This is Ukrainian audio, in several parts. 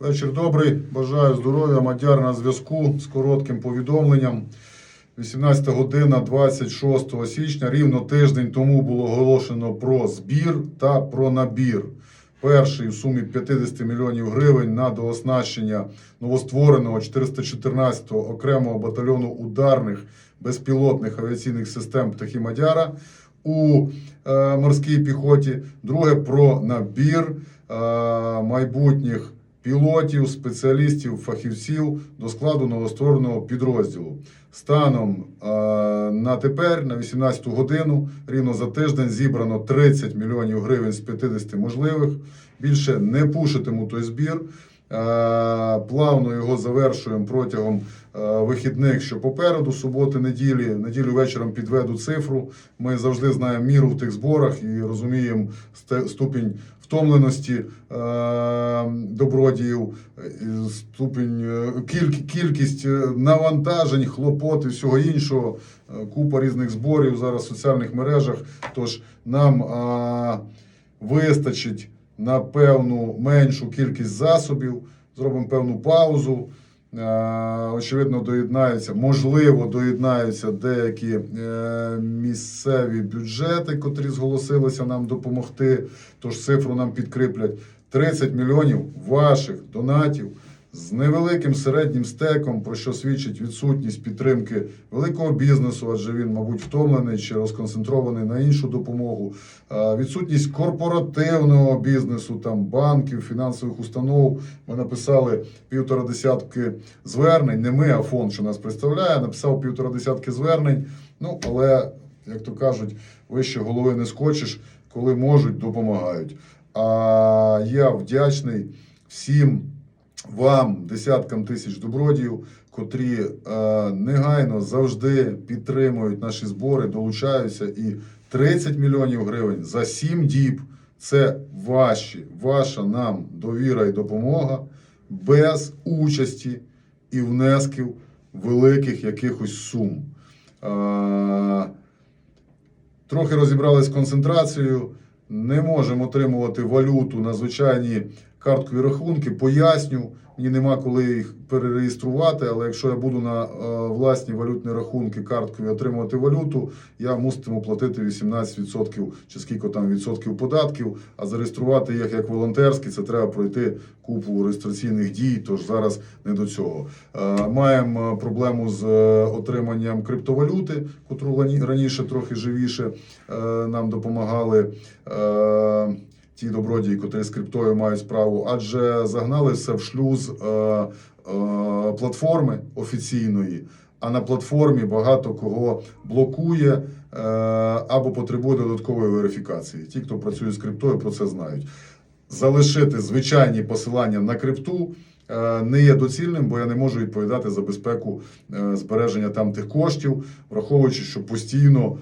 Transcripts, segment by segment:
Вечір добрий. Бажаю здоров'я. Мадяр на зв'язку з коротким повідомленням. 18 година 26 січня, рівно тиждень тому було оголошено про збір та про набір. Перший в сумі 50 мільйонів гривень на дооснащення новоствореного 414-го окремого батальйону ударних безпілотних авіаційних систем птахи Мадяра у е, морській піхоті. Друге про набір е, майбутніх пілотів, спеціалістів, фахівців до складу новоствореного підрозділу. Станом е, на тепер, на 18 годину, рівно за тиждень зібрано 30 мільйонів гривень з 50 можливих. Більше не пушитиму той збір. Е, Плавно його завершуємо протягом е, вихідних, що попереду, суботи, неділі, неділю вечором підведу цифру. Ми завжди знаємо міру в тих зборах і розуміємо ступінь втомленості е, добродіїв, ступінь, кількість навантажень, хлопот і всього іншого. Купа різних зборів зараз в соціальних мережах. Тож нам вистачить на певну меншу кількість засобів, зробимо певну паузу. Е, Очевидно, доєднаються, можливо, доєднаються деякі е, місцеві бюджети, котрі зголосилися нам допомогти. Тож цифру нам підкріплять 30 мільйонів ваших донатів з невеликим середнім стеком, про що свідчить відсутність підтримки великого бізнесу, адже він, мабуть, втомлений чи розконцентрований на іншу допомогу. Відсутність корпоративного бізнесу, там банків, фінансових установ. Ми написали півтора десятки звернень. Не ми, а фонд, що нас представляє, написав півтора десятки звернень. Ну, але, як то кажуть, вище голови не скочиш, коли можуть, допомагають. А я вдячний всім вам, десяткам тисяч добродіїв, котрі е, негайно завжди підтримують наші збори, долучаються. І 30 мільйонів гривень за 7 діб це ваші, ваша нам довіра і допомога без участі і внесків великих якихось сум. Е, Трохи розібрались з концентрацією. Не можемо отримувати валюту на звичайні карткові рахунки. Поясню, мені нема коли їх перереєструвати, але якщо я буду на е, власні валютні рахунки карткові отримувати валюту, я муситиму платити 18% чи скільки там відсотків податків. А зареєструвати їх як волонтерські, це треба пройти купу реєстраційних дій. Тож зараз не до цього. Е, Маємо е, проблему з отриманням криптовалюти, котру раніше трохи живіше нам допомагали. Ті добродії, котрі з криптою мають справу, адже загнали все в шлюз е, е, платформи офіційної, а на платформі багато кого блокує е, або потребує додаткової верифікації. Ті, хто працює з криптою, про це знають. Залишити звичайні посилання на крипту е, не є доцільним, бо я не можу відповідати за безпеку е, збереження там тих коштів, враховуючи, що постійно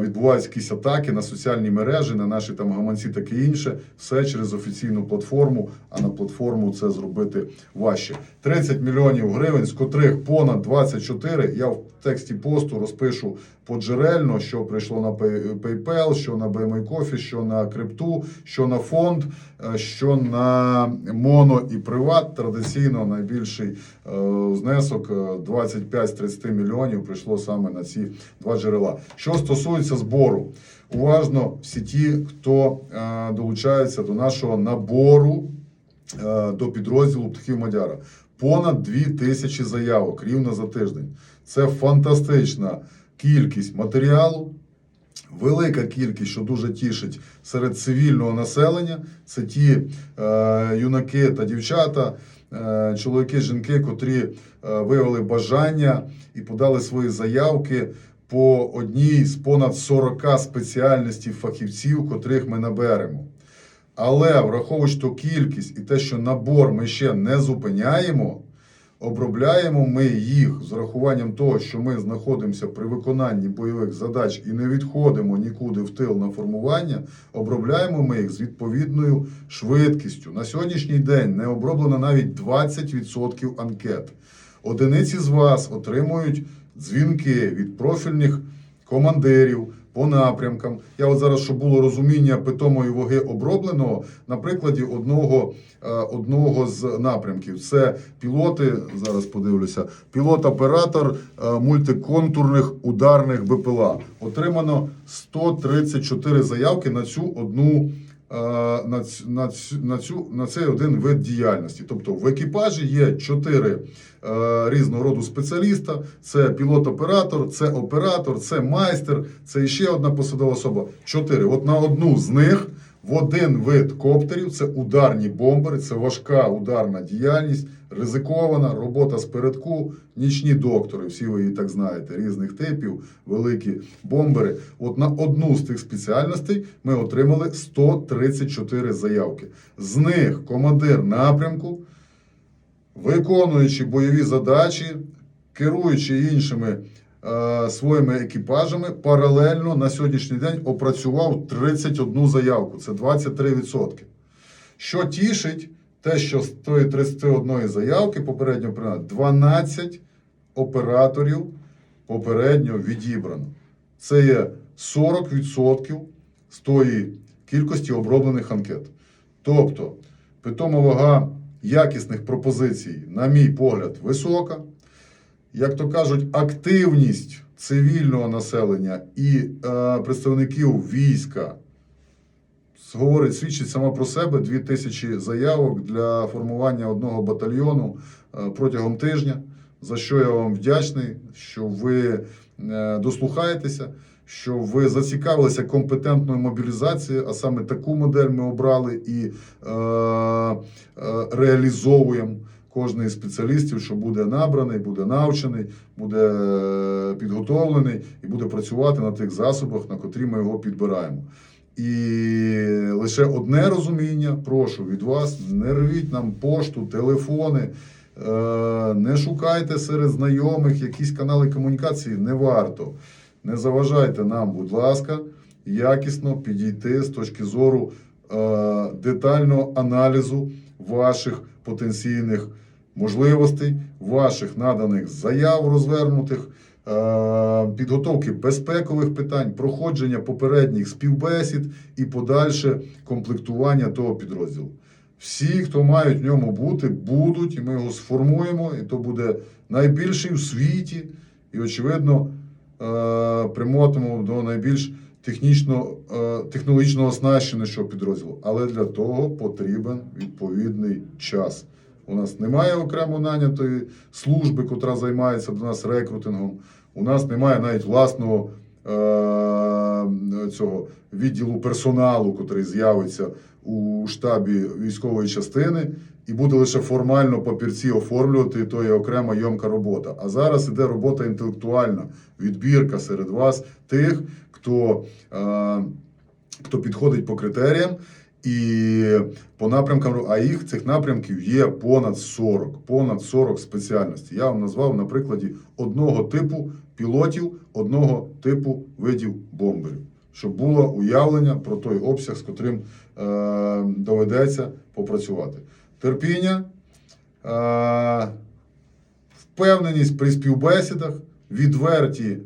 відбуваються якісь атаки на соціальні мережі, на наші там гаманці, таке інше, все через офіційну платформу. А на платформу це зробити важче. 30 мільйонів гривень, з котрих понад 24, Я тексті посту розпишу поджерельно, що прийшло на PayPal, що на BMI що на крипту, що на фонд, е, що на моно і приват. Традиційно найбільший е, внесок е, 25 з 30 мільйонів прийшло саме на ці два джерела. Що стосується збору, уважно всі ті, хто е, долучається до нашого набору е, до підрозділу птахів Мадяра. Понад дві тисячі заявок рівно за тиждень. Це фантастична кількість матеріалу. Велика кількість, що дуже тішить серед цивільного населення, це ті е, юнаки та дівчата, е, чоловіки, жінки, котрі е, виявили бажання і подали свої заявки по одній з понад 40 спеціальностей фахівців, котрих ми наберемо. Але враховуючи ту кількість і те, що набор ми ще не зупиняємо, обробляємо ми їх з урахуванням того, що ми знаходимося при виконанні бойових задач і не відходимо нікуди в тил на формування, обробляємо ми їх з відповідною швидкістю. На сьогоднішній день не оброблено навіть 20% анкет. Одиниці з вас отримують дзвінки від профільних командирів, по напрямкам. Я от зараз, щоб було розуміння питомої ваги обробленого, на прикладі одного, е, одного з напрямків. Це пілоти, зараз подивлюся, пілот-оператор е, мультиконтурних ударних БПЛА. Отримано 134 заявки на цю одну. Е, На, на, на, цю, на цей один вид діяльності. Тобто в екіпажі є чотири е, різного роду спеціаліста: це пілот-оператор, це оператор, це майстер, це ще одна посадова особа. Чотири. От на одну з них в один вид коптерів це ударні бомбери, це важка ударна діяльність, ризикована робота з передку, нічні доктори, всі ви її так знаєте, різних типів, великі бомбери. От на одну з тих спеціальностей ми отримали 134 заявки. З них командир напрямку, виконуючи бойові задачі, керуючи іншими своїми екіпажами, паралельно на сьогоднішній день опрацював 31 заявку. Це 23%. Що тішить, те, що з тої 31 заявки попередньо прийнято 12 операторів попередньо відібрано. Це є 40% з тої кількості оброблених анкет. Тобто, питома вага якісних пропозицій, на мій погляд, висока. Як то кажуть, активність цивільного населення і е, представників війська говорить, свідчить сама про себе. Дві тисячі заявок для формування одного батальйону е, протягом тижня. За що я вам вдячний, що ви е, дослухаєтеся, що ви зацікавилися компетентною мобілізацією, а саме таку модель ми обрали і е, е, реалізовуємо. Кожний з спеціалістів, що буде набраний, буде навчений, буде е, підготовлений і буде працювати на тих засобах, на котрі ми його підбираємо. І лише одне розуміння, прошу від вас, не рвіть нам пошту, телефони, е, не шукайте серед знайомих якісь канали комунікації, не варто. Не заважайте нам, будь ласка, якісно підійти з точки зору е, детального аналізу ваших потенційних можливостей, ваших наданих заяв розвернутих, е, підготовки безпекових питань, проходження попередніх співбесід і подальше комплектування того підрозділу. Всі, хто мають в ньому бути, будуть, і ми його сформуємо, і то буде найбільший у світі, і, очевидно, е, примотимо до найбільш технічно, е, технологічно оснащеного підрозділу. Але для того потрібен відповідний час. У нас немає окремо нанятої служби, котра займається до нас рекрутингом. У нас немає навіть власного е, цього відділу персоналу, котрий з'явиться у штабі військової частини, і буде лише формально папірці оформлювати, і то є окрема йомка робота. А зараз іде робота інтелектуальна, відбірка серед вас тих, хто, е, хто підходить по критеріям. І по напрямкам, а їх цих напрямків є понад 40, понад 40 спеціальностей. Я вам назвав на прикладі одного типу пілотів, одного типу видів бомберів, щоб було уявлення про той обсяг, з котрим е, доведеться попрацювати. Терпіння, е, впевненість при співбесідах, відверті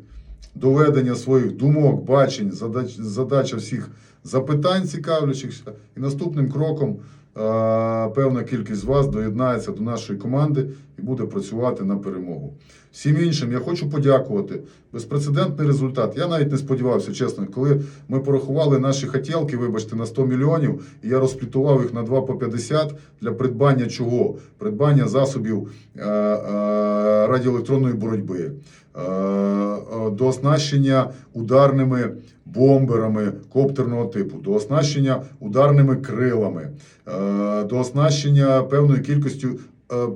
доведення своїх думок, бачень, задач, задача всіх запитань цікавлячихся. І наступним кроком е, певна кількість з вас доєднається до нашої команди і буде працювати на перемогу. Всім іншим я хочу подякувати. Безпрецедентний результат. Я навіть не сподівався, чесно, коли ми порахували наші хотілки, вибачте, на 100 мільйонів, і я розплітував їх на 2 по 50 для придбання чого? Придбання засобів е, е, радіоелектронної боротьби. е, е, До оснащення ударними бомберами коптерного типу, до оснащення ударними крилами, е, до оснащення певною кількістю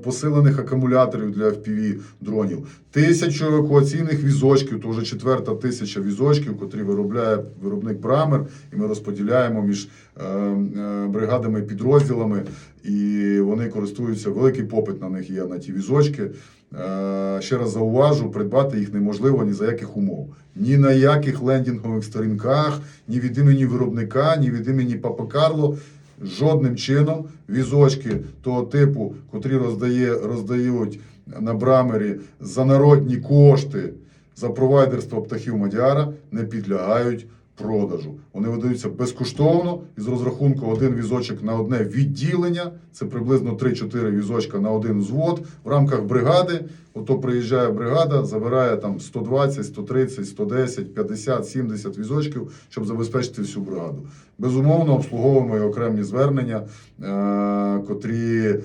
посилених акумуляторів для FPV дронів, тисячу евакуаційних візочків, то вже четверта тисяча візочків, котрі виробляє виробник Брамер, і ми розподіляємо між е, е, бригадами і підрозділами, і вони користуються великий попит на них є на ті візочки. Е, Ще раз зауважу, придбати їх неможливо ні за яких умов. Ні на яких лендінгових сторінках, ні від імені виробника, ні від імені Папа Карло. Жодним чином. Візочки того типу, котрі роздає, роздають на брамері за народні кошти за провайдерство птахів Мадіара не підлягають продажу. Вони видаються безкоштовно із розрахунку один візочок на одне відділення. Це приблизно 3-4 візочка на один взвод в рамках бригади. Ото приїжджає бригада, забирає там 120, 130, 110, 50, 70 візочків, щоб забезпечити всю бригаду. Безумовно, обслуговуємо і окремі звернення, е, котрі е,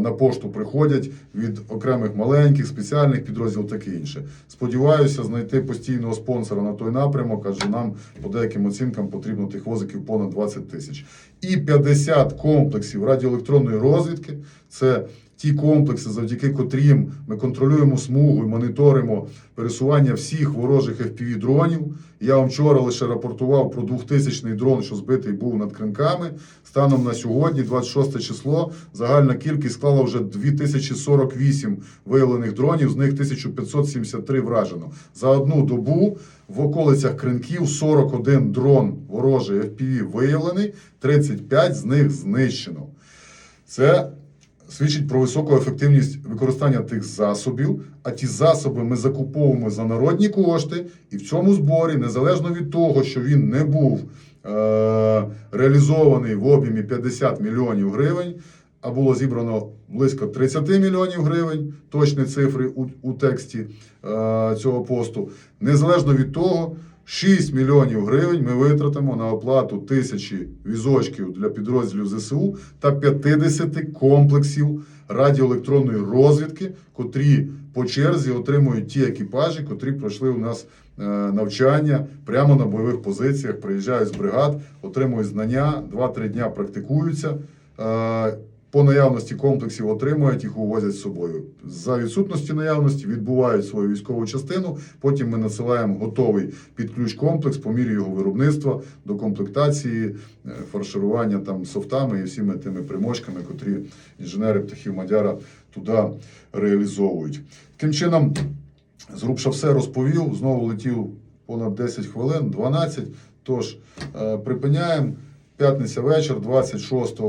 на пошту приходять від окремих маленьких, спеціальних підрозділів, таке інше. Сподіваюся, знайти постійного спонсора на той напрямок, адже нам по деяким оцінкам потрібно тих возиків понад 20 тисяч. І 50 комплексів радіоелектронної розвідки це ті комплекси, завдяки котрим ми контролюємо смугу і моніторимо пересування всіх ворожих fpv дронів. Я вам вчора лише рапортував про 2000-й дрон, що збитий був над кринками. Станом на сьогодні, 26 число, загальна кількість склала вже 2048 виявлених дронів, з них 1573 вражено. За одну добу в околицях кринків 41 дрон ворожий FPV виявлений, 35 з них знищено. Це свідчить про високу ефективність використання тих засобів, а ті засоби ми закуповуємо за народні кошти, і в цьому зборі, незалежно від того, що він не був е- реалізований в об'ємі 50 мільйонів гривень, а було зібрано близько 30 мільйонів гривень, точні цифри у, у тексті е- цього посту, незалежно від того. 6 мільйонів гривень ми витратимо на оплату тисячі візочків для підрозділів ЗСУ та 50 комплексів радіоелектронної розвідки, котрі по черзі отримують ті екіпажі, котрі пройшли у нас е, навчання прямо на бойових позиціях, приїжджають з бригад, отримують знання, 2-3 дня практикуються. По наявності комплексів отримують їх увозять з собою. За відсутності наявності відбувають свою військову частину. Потім ми надсилаємо готовий під ключ комплекс по мірі його виробництва, до комплектації, е, фарширування там софтами і всіми тими примочками, котрі інженери птахів Мадяра туди реалізовують. Таким чином, зрубша все розповів. Знову летів понад 10 хвилин, 12. Тож е, припиняємо. П'ятниця вечір, 26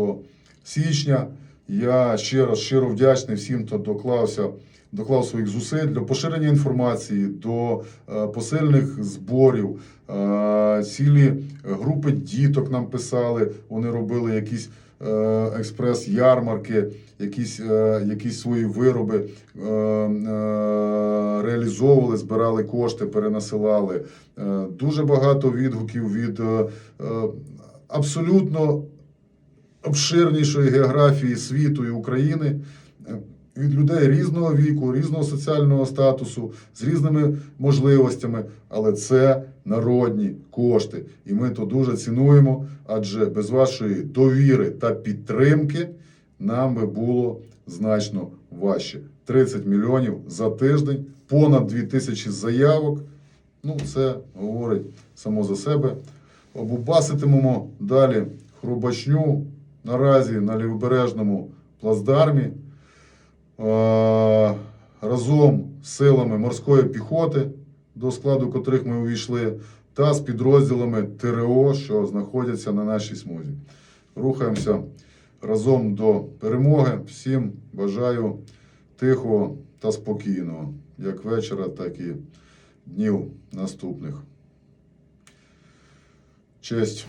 січня. Я ще раз щиро вдячний всім, хто доклався, доклав своїх зусиль для поширення інформації, до е, посильних зборів. Е, цілі групи діток нам писали, вони робили якісь е, експрес-ярмарки, якісь, якісь свої вироби реалізовували, збирали кошти, перенасилали. Дуже багато відгуків від абсолютно обширнішої географії світу і України. е, Від людей різного віку, різного соціального статусу, з різними можливостями, але це народні кошти. І ми то дуже цінуємо, адже без вашої довіри та підтримки нам би було значно важче. 30 мільйонів за тиждень, понад 2 тисячі заявок. Ну, це говорить само за себе. Обубаситимемо далі Хрубачню наразі на лівобережному плацдармі разом з силами морської піхоти, до складу котрих ми увійшли, та з підрозділами ТРО, що знаходяться на нашій смузі. Рухаємося разом до перемоги. Всім бажаю тихого та спокійного, як вечора, так і днів наступних. Честь.